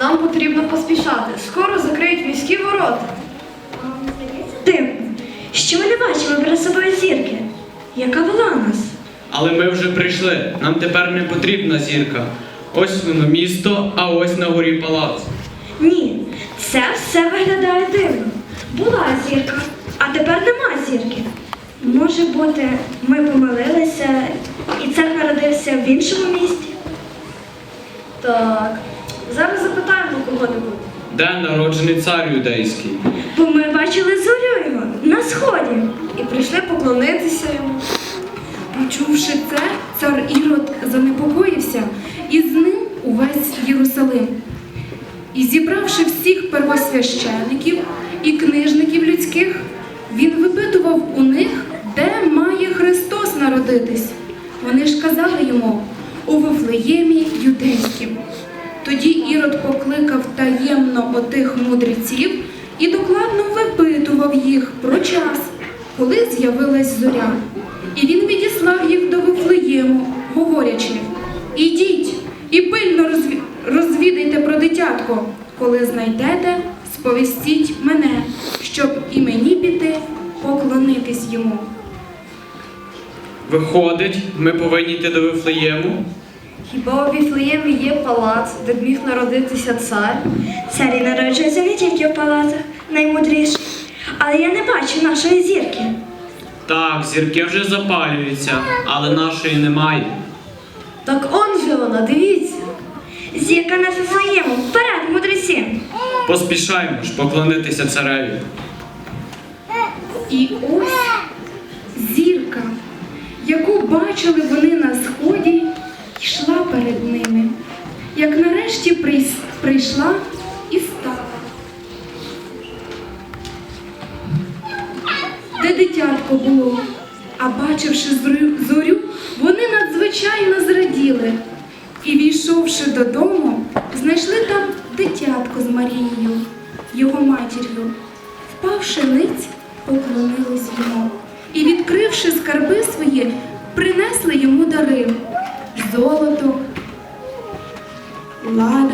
Нам потрібно поспішати. Скоро закриють міські ворота. Дивно, що ми не бачимо перед собою зірки, яка вела нас. Але ми вже прийшли. Нам тепер не потрібна зірка. Ось воно місто, а ось на горі палац. Ні, це все виглядає дивно. Була зірка, а тепер нема зірки. Може бути, ми помилилися, і цар народився в іншому місті. Так. Зараз запитаємо кого-небудь. Де народжений цар юдейський? Бо ми бачили зорю його на сході. І прийшли поклонитися йому. Почувши це, цар Ірод занепокоївся, і з ним увесь Єрусалим. І зібравши всіх первосвящеників і книжників людських, він випитував у них, де має Христос народитись. Вони ж казали йому у Вифлеємі юдейським. Ірод покликав таємно отих мудреців і докладно випитував їх про час, коли з'явилась зоря. І він відіслав їх до Вифлеєму, говорячи: Ідіть і пильно розві- розвідайте про дитятко. Коли знайдете, сповістіть мене, щоб і мені піти поклонитись йому. Виходить, ми повинні йти до Вифлеєму. Хіба у Віфлеємі є палац, де б міг народитися цар? Царі народжуються не тільки в палатах, наймудріші. Але я не бачу нашої зірки. Так, зірки вже запалюються, але нашої немає. Так он же вона, дивіться. Зірка на Вифлеєму. Вперед, мудреці! Поспішаймо ж поклонитися цареві. І ось зірка, яку бачили вони на сході, йшла перед ними, як нарешті прийшла і стала. Де дитятко було, а бачивши зорю, вони надзвичайно зраділи. І, війшовши додому, знайшли там дитятко з Марією, його матір'ю. Впавши ниць, поклонились йому і, відкривши скарби свої, принесли йому дари lot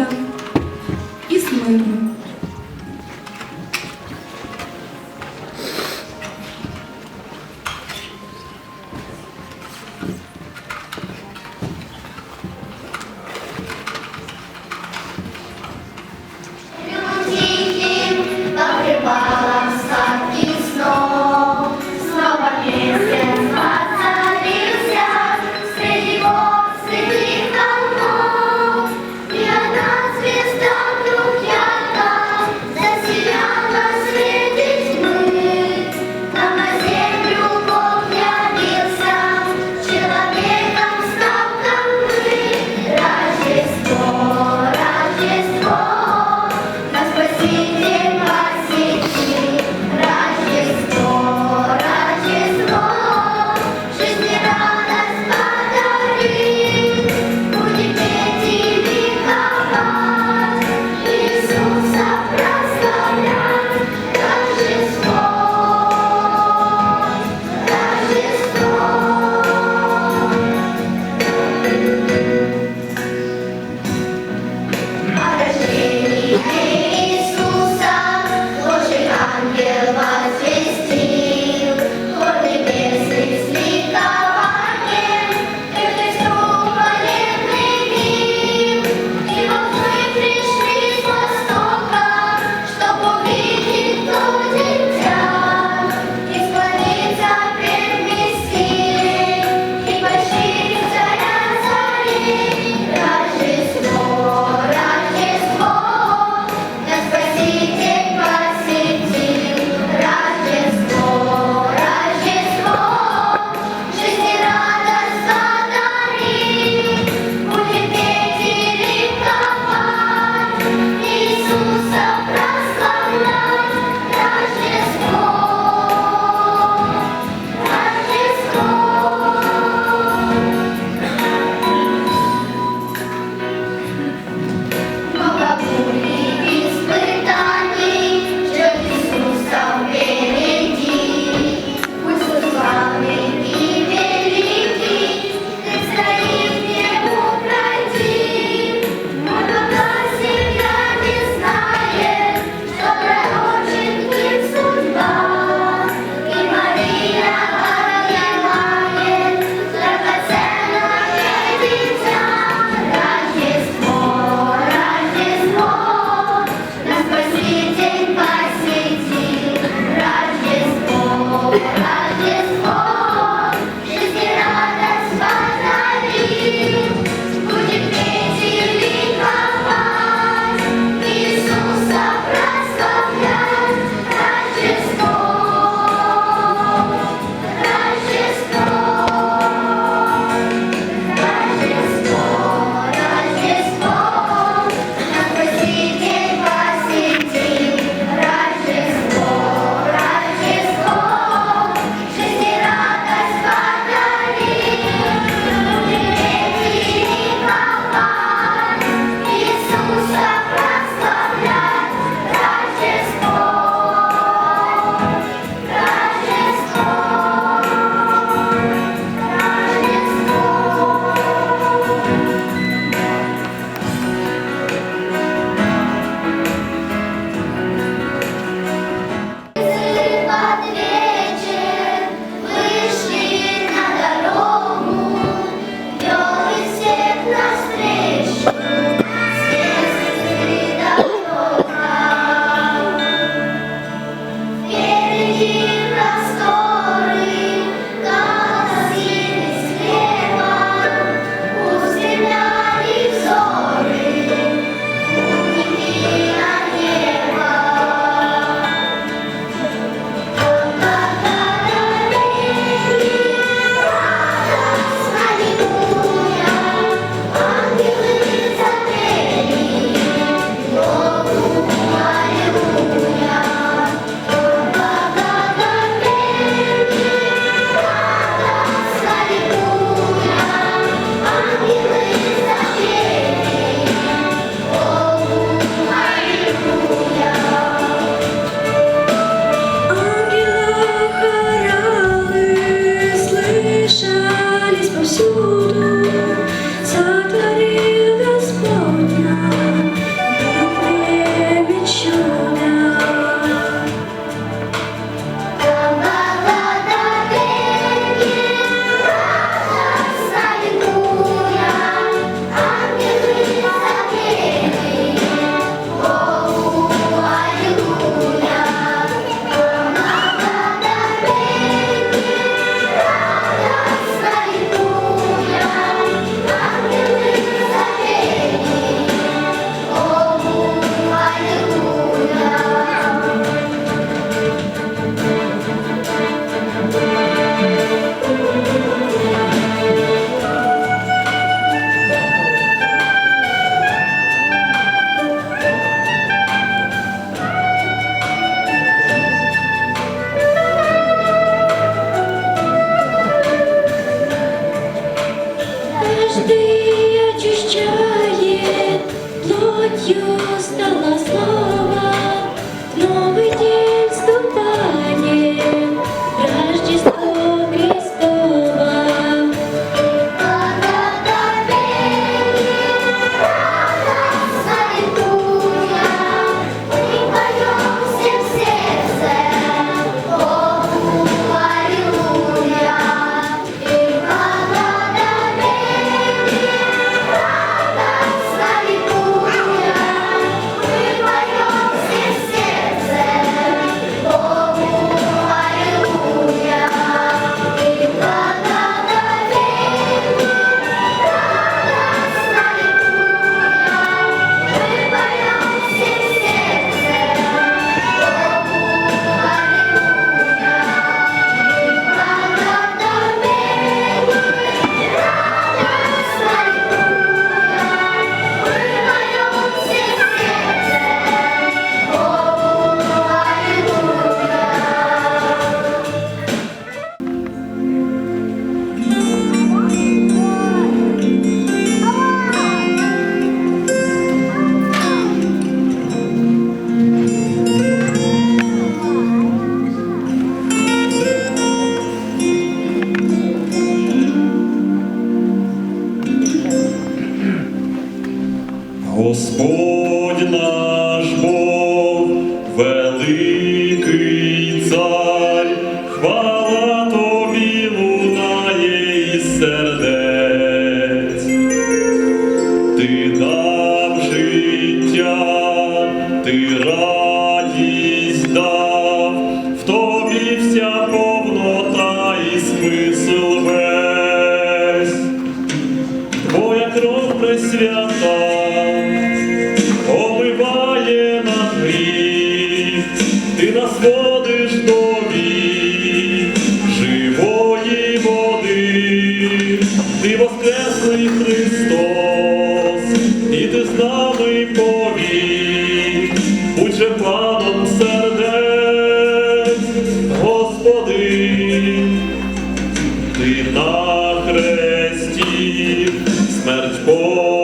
ти на хресті, смерть Бога.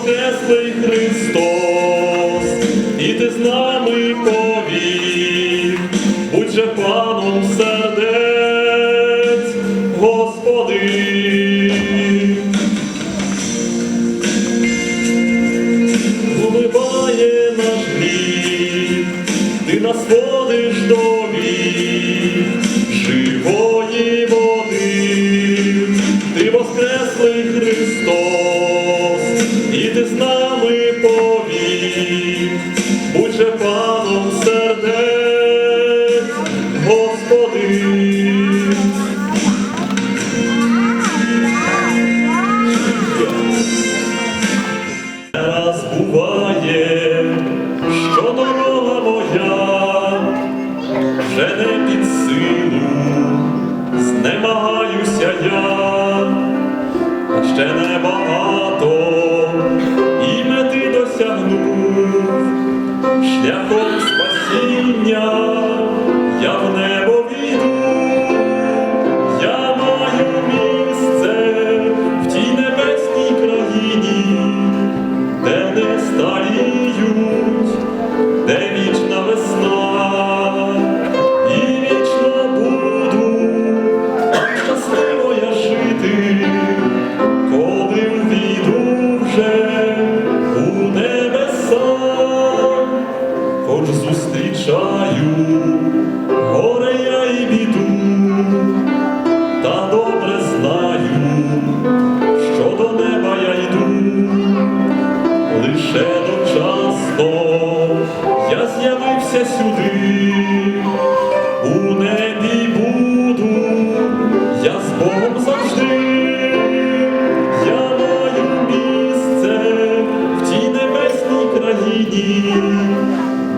Ти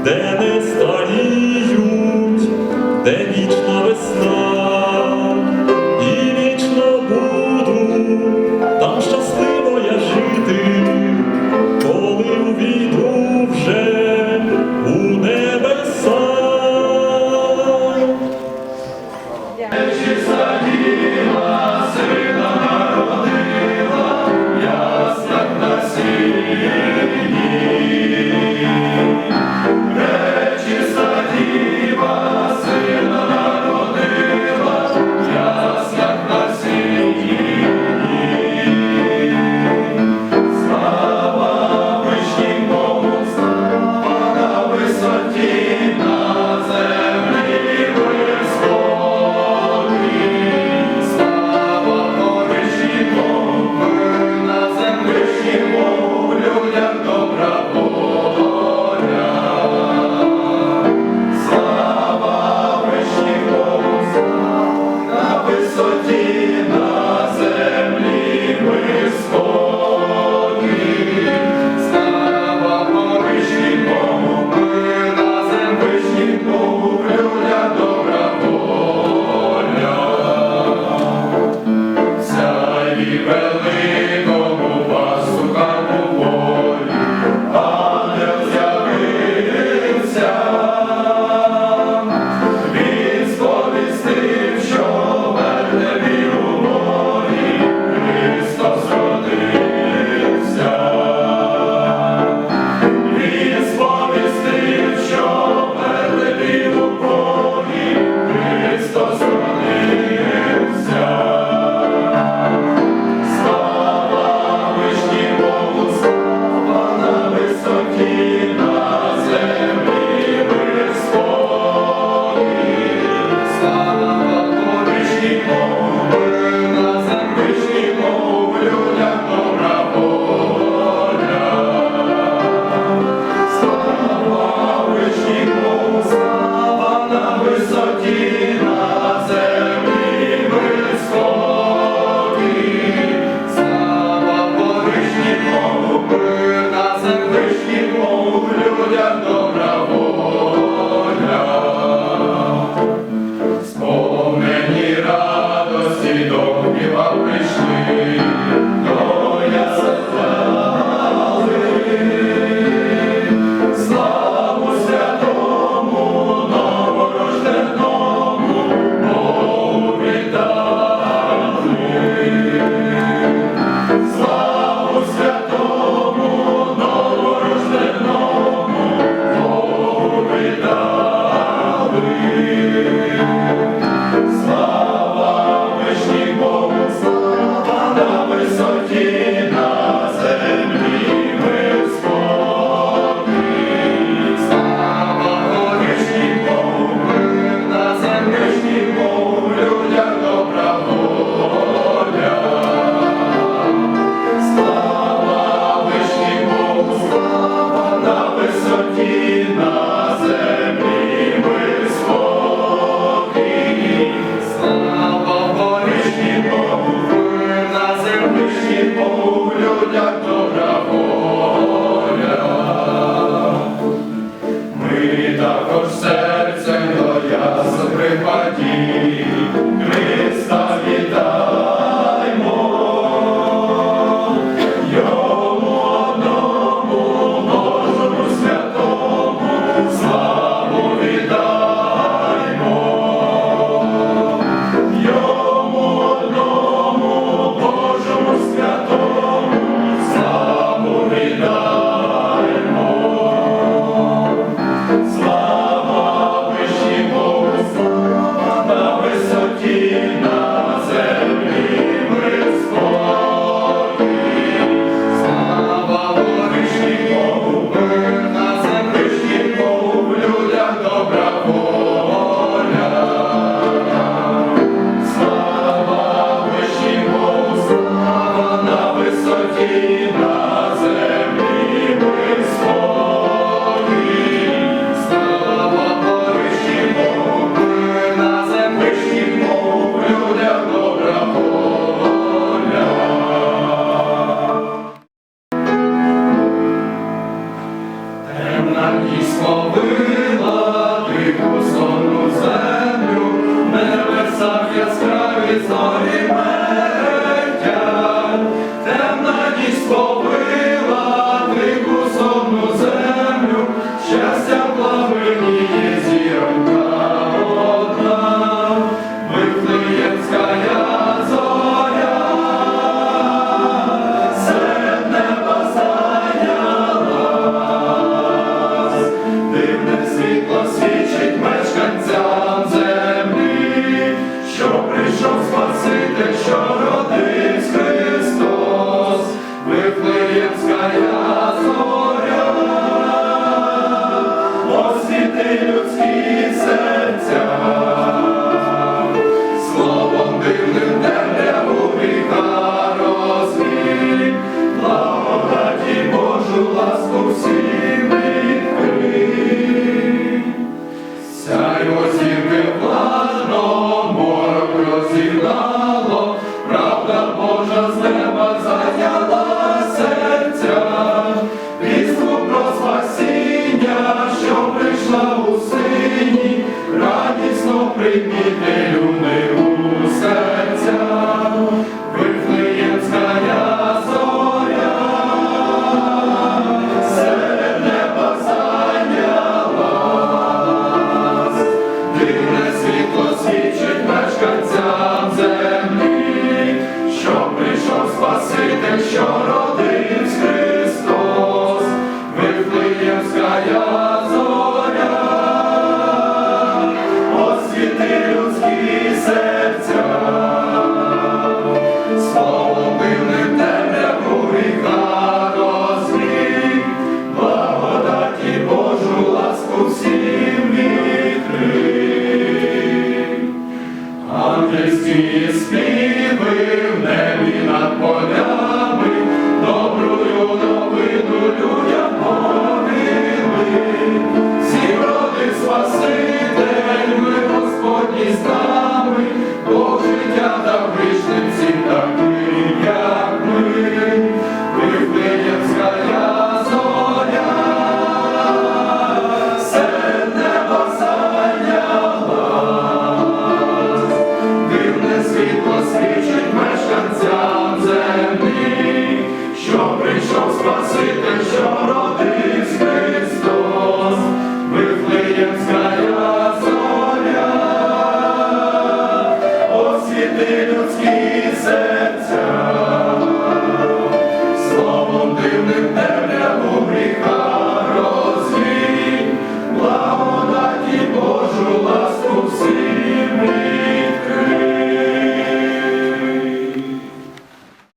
де не старіють,